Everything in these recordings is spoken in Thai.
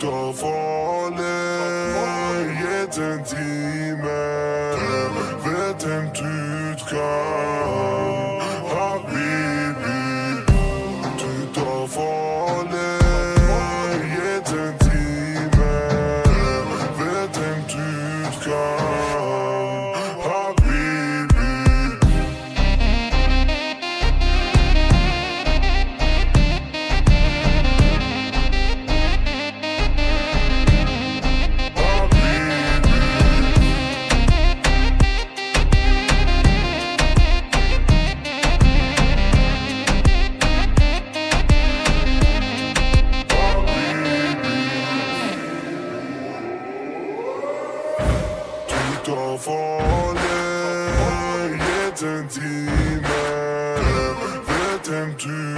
down for do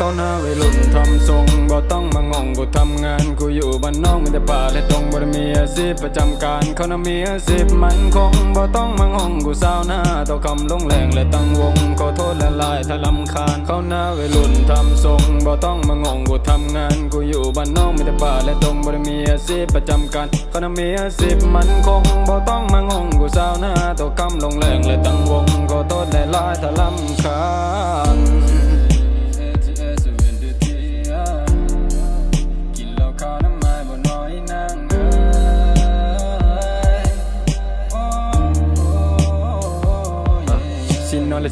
เขาหน้าวัยรุ่นทำทรงบ่ต้องมางงกูทำงานกูอยู่บ้านนอกมีแต่ป่าและตรงบ่ได้มีอาชีพประจำการเขาน่ะมีอาชีพมันคงบ่ต้องมางงกูสาวหน้าต่อคำลงแรงและตั้งวงขอโทษและลายถ้าลำคาญเขาหน้าวัยรุ่นทำทรงบ่ต้องมางงกูทำงานกูอยู่บ้านนอกมีแต่ป่าและตรงบ่ได้มีอาชีพประจำการเขาน่ะมีอาชีพมันคงบ่ต้องมางงกูสาวหน้าต่อคำลงแรงและตั้งวงขอโทษและลายถ้าลำคาญ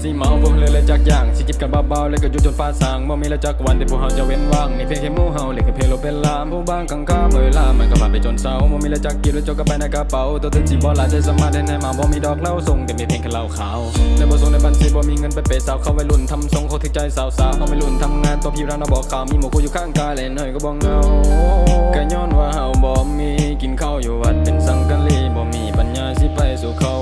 สินอนและสิเมาบ่เลยเลยจักอย่างสิจิบกันเบาๆแล้วก็ยู่จนฟ้าสางบ่มีแล้วจักวันที่พวกเฮาจะเว้นว่างนี่เพียงแค่หมู่เฮาเล็กแค่เพลโลเป็นลามผู้บางข้างข้ามเวลามันก็ผ่านไปจนเศร้าบ่มีแล้วจักกินแล้วจกกันไปในกระเป๋าตัวถึงสิบ่หลายใจสมารถได้ในมาบ่มีดอกเหล้าส่งแต่มีเพียงแค่เหล้าขาวในบ่ส่งในบัญชีบ่มีเงินไปเปย์สาวเข้าวัยรุ่นทำทรงเขาถึกใจสาวๆเขาวัยรุ่นทำงานตัวพี่ร้านเราบอกข่าวมีหมู่กูอยู่ข้างกายเลยหน่อยก็บ่เงาก็ย้อนว่าเฮาบ่มีกินข้าวอยู่วัดเป็นสังกะลีบ่มีปัญญาสิไปสู่เขา